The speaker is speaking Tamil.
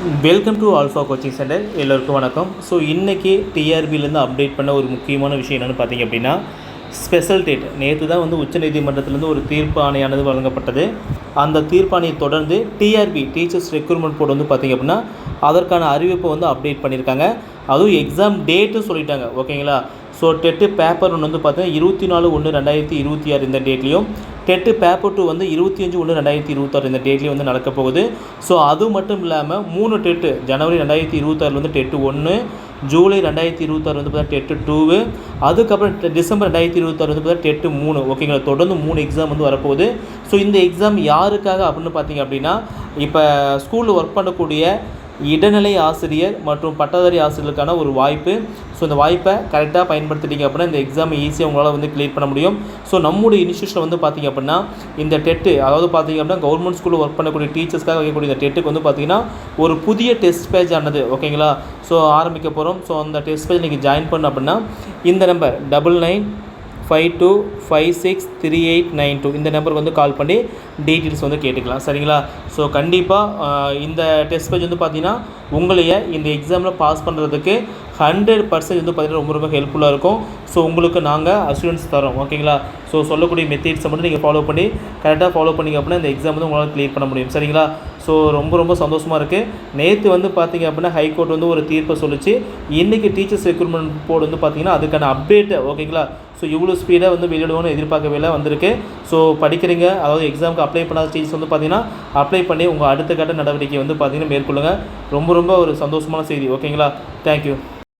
Welcome to Alpha coaching center எல்லோருக்கும் வணக்கம். ஸோ இன்றைக்கி டிஆர்பிலேருந்து அப்டேட் பண்ண ஒரு முக்கியமான விஷயம் என்னென்னு பார்த்தீங்க அப்படின்னா ஸ்பெஷல் டேட் நேற்று தான் வந்து உச்சநீதிமன்றத்திலேருந்து ஒரு தீர்ப்பாணையானது வழங்கப்பட்டது. அந்த தீர்ப்பாணையை தொடர்ந்து டிஆர்பி டீச்சர்ஸ் ரெக்ரூட்மெண்ட் போர்டு வந்து பார்த்திங்க அப்படின்னா அதற்கான அறிவிப்பை வந்து அப்டேட் பண்ணியிருக்காங்க. அதுவும் எக்ஸாம் டேட்டும் சொல்லிட்டாங்க. ஓகேங்களா ஸோ டெட்டு பேப்பர் ஒன்று வந்து பார்த்தீங்கன்னா இருபத்தி நாலு ஒன்று ரெண்டாயிரத்தி இருபத்தி ஆறு இந்த டேட்லேயும் டெட்டு பேப்பர் டூ வந்து இருபத்தி அஞ்சு ஒன்று ரெண்டாயிரத்தி இருபத்தாறு இந்த டேட்லேயே வந்து நடக்க போகுது. ஸோ அது மட்டும் இல்லாமல் மூணு டெட்டு ஜனவரி ரெண்டாயிரத்தி இருபத்தாறில் வந்து டெட்டு ஒன்று ஜூலை ரெண்டாயிரத்தி இருபத்தாறு வந்து பார்த்தா டெட்டு டூவு அதுக்கப்புறம் டிசம்பர் ரெண்டாயிரத்தி இருபத்தாறு வந்து பார்த்தா டெட்டு மூணு. ஓகேங்களா தொடர்ந்து மூணு எக்ஸாம் வந்து வரப்போகுது. ஸோ இந்த எக்ஸாம் யாருக்காக அப்படின்னு பார்த்தீங்க அப்படின்னா இப்போ ஸ்கூலில் ஒர்க் பண்ணக்கூடிய இடைநிலை ஆசிரியர் மற்றும் பட்டதாரி ஆசிரியர்களுக்கான ஒரு வாய்ப்பு. ஸோ இந்த வாய்ப்பை கரெக்டாக பயன்படுத்திட்டீங்க அப்படின்னா இந்த எக்ஸாமை ஈஸியாக உங்களால் வந்து கிளியர் பண்ண முடியும். ஸோ நம்முடைய இன்ஸ்டியூஷனில் வந்து பார்த்தீங்க அப்படின்னா இந்த டெட்டு அதாவது பார்த்தீங்க அப்படின்னா கவர்மெண்ட் ஸ்கூலில் ஒர்க் பண்ணக்கூடிய டீச்சர்ஸ்க்காக வைக்கக்கூடிய இந்த டெட்டுக்கு வந்து பார்த்திங்கன்னா ஒரு புதிய டெஸ்ட் பேஜ் ஆனது ஓகேங்களா ஸோ ஆரம்பிக்க போகிறோம் ஸோ அந்த டெஸ்ட் பேஜ் நீங்கள் ஜாயின் பண்ண அப்படின்னா இந்த number double nine five two five six three eight nine two இந்த நம்பருக்கு வந்து கால் பண்ணி டீட்டெயில்ஸ் வந்து கேட்டுக்கலாம். சரிங்களா? ஸோ கண்டிப்பாக இந்த டெஸ்ட் பேஜ் வந்து பார்த்தீங்கன்னா உங்களைய இந்த எக்ஸாமில் பாஸ் பண்ணுறதுக்கு ஹண்ட்ரட் பர்சன்ட் வந்து பார்த்தீங்கன்னா ரொம்ப ரொம்ப ஹெல்ப்ஃபுல்லாக இருக்கும். ஸோ உங்களுக்கு நாங்கள் அசூரன்ஸ் தரோம் ஓகேங்களா? ஸோ சொல்லக்கூடிய மெத்தட்ஸை மட்டும் நீங்கள் ஃபாலோ பண்ணி கரெக்டாக ஃபாலோ பண்ணிங்க அப்படின்னா இந்த எக்ஸாம் வந்து உங்களால் கிளியர் பண்ண முடியும். சரிங்களா? ஸோ ரொம்ப ரொம்ப சந்தோஷமாக இருக்குது நேற்று வந்து பார்த்தீங்க அப்படின்னா ஹைகோர்ட் வந்து ஒரு தீர்ப்பை சொல்லிச்சு. இன்றைக்கி டீச்சர்ஸ் ரெக்ரூட்மெண்ட் போர்டு வந்து பார்த்தீங்கன்னா அதுக்கான அப்டேட்டு ஓகேங்களா ஸோ இவ்வளோ ஸ்பீடாக வந்து வெளியிடுவோம்னு எதிர்பார்க்கவே இல்லை வந்திருக்கு. ஸோ படிக்கிறீங்க அதாவது எக்ஸாமுக்கு அப்ளை பண்ணாத டீச்சர்ஸ் வந்து பார்த்தீங்கன்னா அப்ளை பண்ணி உங்கள் அடுத்த கட்ட நடவடிக்கை வந்து பார்த்தீங்கன்னா மேற்கொள்ளுங்கள் ரொம்ப ரொம்ப ஒரு சந்தோஷமான செய்தி ஓகேங்களா தேங்க்யூ